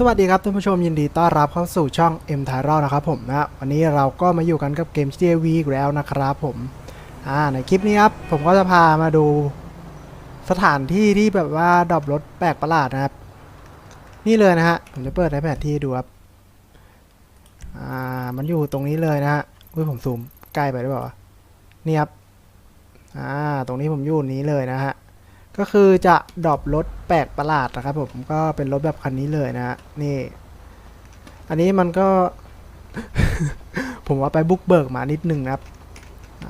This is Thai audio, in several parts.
สวัสดีครับท่านผู้ชมยินดีต้อนรับเข้าสู่ช่อง M t y r o นะครับผมนะวันนี้เราก็มาอยู่กันกับเกม GTA V อีกแล้วนะครับผมอ่าในคลิปนี้ครับผมก็จะพามาดูสถานที่ที่แบบว่าดรอปรถแปลกประหลาดนะครับ นี่เลยนะฮะผมจะเปิดในแผนที่ดูครับอ่ามันอยู่ตรงนี้เลยนะฮะอุ้ยผมซูมใกล้ไปหรือเปล่านี่ครับอ่าตรงนี้ผมอยู่นี้เลยนะฮะ ก็คือจะดรอปรถแปลกประหลาดนะครับผมก็เป็นรถแบบคันนี้เลยนะฮะนี่ อันนี้มันก็ ผมว่าไปบุกเบิกมานิดนึงนะครับ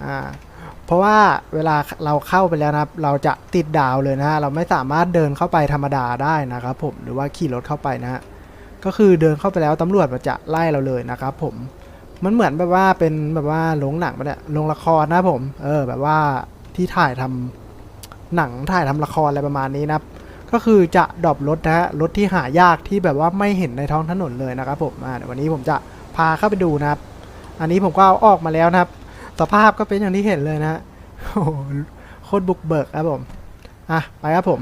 อ่าเพราะว่าเวลาเราเข้าไปแล้วนะครับ เราจะติดดาวเลยนะฮะเราไม่สามารถเดินเข้าไปธรรมดาได้นะครับ ผมหรือว่าขี่รถเข้าไปนะฮะก็คือเดินเข้าไปแล้วตำรวจมันจะไล่เราเลยนะครับ ผมมันเหมือนแบบว่าเป็นแบบว่าโรงหนังปะเนี่ยโรงละครนะผม เออ แบบว่าที่ถ่ายทำ หนังถ่ายทำละครอะไรประมาณนี้นะครับก็คือจะดรอปรถนะฮะรถที่หายากที่แบบว่าไม่เห็นในท้องถนนเลยนะครับผมอ่าวันนี้ผมจะพาเข้าไปดูนะครับ อันนี้ผมก็เอาออกมาแล้วนะครับสภาพก็เป็นอย่างที่เห็นเลยนะโอ้โหโคตรบุกเบิกครับผมอะไปครับผม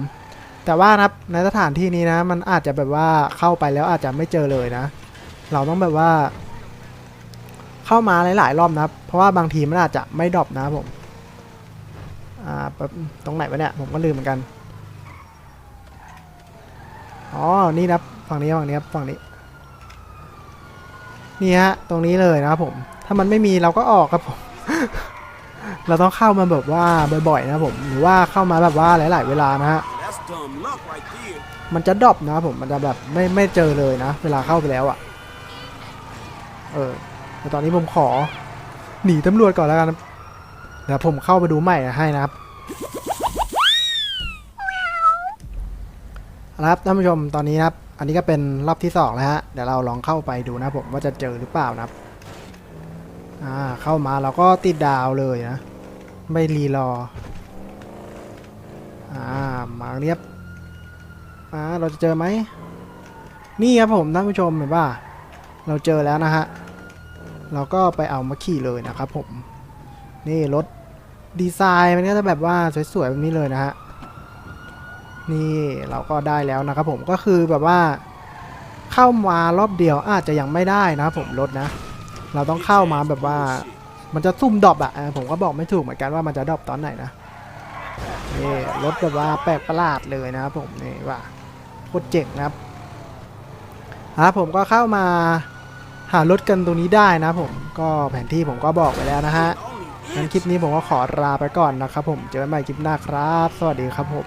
แต่ว่านะครับในสถานที่นี้นะ มันอาจจะแบบว่าเข้าไปแล้วอาจจะไม่เจอเลยนะ เราต้องแบบว่า เข้ามาหลายๆรอบนะครับ เพราะว่าบางทีมันอาจจะไม่ดรอปนะครับผม อ่าตรงไหนวะเนี่ย ผมก็ลืมเหมือนกัน อ๋อ นี่นะครับฝั่งนี้ฝั่งนี้ฝั่งนี้ นี่ฮะ ตรงนี้เลยนะครับผม ถ้ามันไม่มีเราก็ออกครับผม เราต้องเข้ามาแบบว่าบ่อยๆนะผม หรือว่าเข้ามาแบบว่าหลาย ๆ เวลานะฮะ มันจะดรอปนะผม มันจะแบบไม่ไม่เจอเลยนะ เวลาเข้าไปแล้วอะ่ะ เออแต่ตอนนี้ผมขอ หนีตำรวจก่อนแล้วกันนะ เดี๋ยวผมเข้าไปดูใหม่ให้นะครับเอาละครับท่านผู้ชมตอนนี้นะครับ อันนี้ก็เป็นรอบที่สองแล้วฮะเดี๋ยวเราลองเข้าไปดูนะผมว่าจะเจอหรือเปล่านะครับอ่าเข้ามาเราก็ติดดาวเลยนะ ไม่รีรออ่ามาเรียบอ่าเราจะเจอไหมนี่ครับผมท่านผู้ชมเห็นป่ะเราเจอแล้วนะฮะเราก็ไปเอามาขี่เลยนะครับผม นี่รถ ดีไซน์มันก็จะแบบว่าสวยๆแบบนี้เลยนะฮะนี่เราก็ได้แล้วนะครับผมก็คือแบบว่าเข้ามารอบเดียวอาจจะยังไม่ได้นะครับผมรถนะ เราต้องเข้ามาแบบว่ามันจะซุ่มดรอปอะ่ะผมก็บอกไม่ถูกเหมือนกันว่ามันจะดรอปตอนไหนนะนี่รถแบบว่าแปลกประหลาดเลยนะครับผมนี่ว่าโคตรเจ๋งนะครับครับผมก็เข้ามาหารถกันตรงนี้ได้นะผมก็แผนที่ผมก็บอกไปแล้วนะฮะ งั้นคลิปนี้ผมก็ขอลาไปก่อนนะครับผม เจอกันใหม่คลิปหน้าครับ สวัสดีครับผม